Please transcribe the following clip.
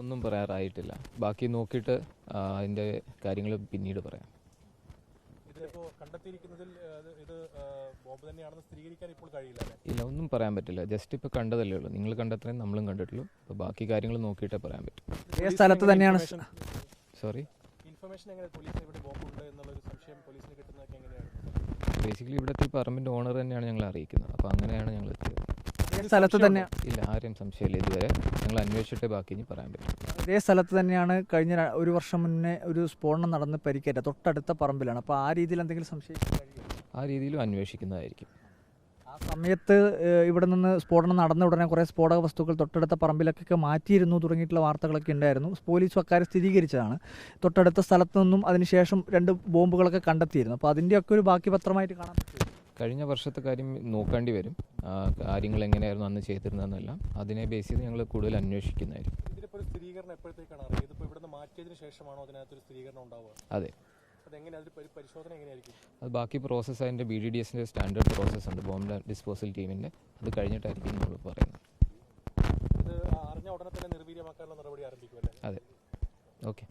ഒന്നും പറയാറായിട്ടില്ല. ബാക്കി നോക്കിയിട്ട് അതിന്റെ അതിന്റെ കാര്യങ്ങൾ പിന്നീട് പറയാം. ഇല്ല ഒന്നും പറയാൻ പറ്റില്ല. ജസ്റ്റ് ഇപ്പൊ കണ്ടതല്ലേ ഉള്ളൂ. നിങ്ങൾ കണ്ടത്രയും നമ്മളും കണ്ടിട്ടുള്ളൂ. അപ്പൊ ബാക്കി കാര്യങ്ങൾ നോക്കിയിട്ടേ പറയാൻ പറ്റും. സ്ഥലത്ത് തന്നെയാണ് സോറി ഇൻഫർമേഷൻ എങ്ങനെ പോലീസിന് ഇവിടെ ബോംബ് ഉണ്ട് എന്നുള്ളൊരു സംശയം പോലീസിന് കിട്ടുന്നതൊക്കെ എങ്ങനെയാണ്? ബേസിക്കലി ഇവിടുത്തെ പറമ്പിന്റെ ഓണർ തന്നെയാണ് ഞങ്ങൾ അറിയിക്കുന്നത്. അപ്പൊ അങ്ങനെയാണ് ഞങ്ങൾ എത്തിയത് സ്ഥലത്ത് തന്നെ ഇല്ല ആരെയും സംശയമില്ല ഇതുവരെ. ഞങ്ങൾ അന്വേഷിച്ചിട്ടേ ബാക്കി ഇനി പറയാൻ പറ്റും. ഇതേ സ്ഥലത്ത് തന്നെയാണ് കഴിഞ്ഞ ഒരു വർഷം മുന്നേ ഒരു സ്ഫോടനം നടന്ന് പരിക്കേറ്റ തൊട്ടടുത്ത പറമ്പിലാണ്. അപ്പോൾ ആ രീതിയിൽ എന്തെങ്കിലും സംശയിക്കാൻ ആ രീതിയിലും അന്വേഷിക്കുന്നതായിരിക്കും. ആ സമയത്ത് ഇവിടെ നിന്ന് സ്ഫോടനം നടന്ന ഉടനെ കുറേ സ്ഫോടക വസ്തുക്കൾ തൊട്ടടുത്ത പറമ്പിലൊക്കെ മാറ്റിയിരുന്നു തുടങ്ങിയിട്ടുള്ള വാർത്തകളൊക്കെ ഉണ്ടായിരുന്നു. പോലീസും അക്കാര്യം സ്ഥിരീകരിച്ചതാണ്. തൊട്ടടുത്ത സ്ഥലത്ത് നിന്നും അതിനുശേഷം രണ്ട് ബോംബുകളൊക്കെ കണ്ടെത്തിയിരുന്നു. അപ്പോൾ അതിന്റെയൊക്കെ ഒരു ബാക്കി പത്രമായിട്ട് കാണാൻ പറ്റും കഴിഞ്ഞ വർഷത്തെ കാര്യം നോക്കേണ്ടി വരും. കാര്യങ്ങൾ എങ്ങനെയായിരുന്നു അന്ന് ചെയ്തിരുന്നതെന്നെല്ലാം. അതിനെ ബേസ് ചെയ്ത് ഞങ്ങൾ കൂടുതൽ അന്വേഷിക്കുന്നതായിരിക്കും. അതെ. അത് ബാക്കി പ്രോസസ്സ് അതിന്റെ ബി ഡി ഡി എസിന്റെ സ്റ്റാൻഡേർഡ് പ്രോസസ്സ് ഉണ്ട് ബോംബ് ഡിസ്പോസൽ ടീമിന്റെ അത് കഴിഞ്ഞിട്ടായിരിക്കും നമ്മൾ പറയുന്നത്. അതെ. ഓക്കെ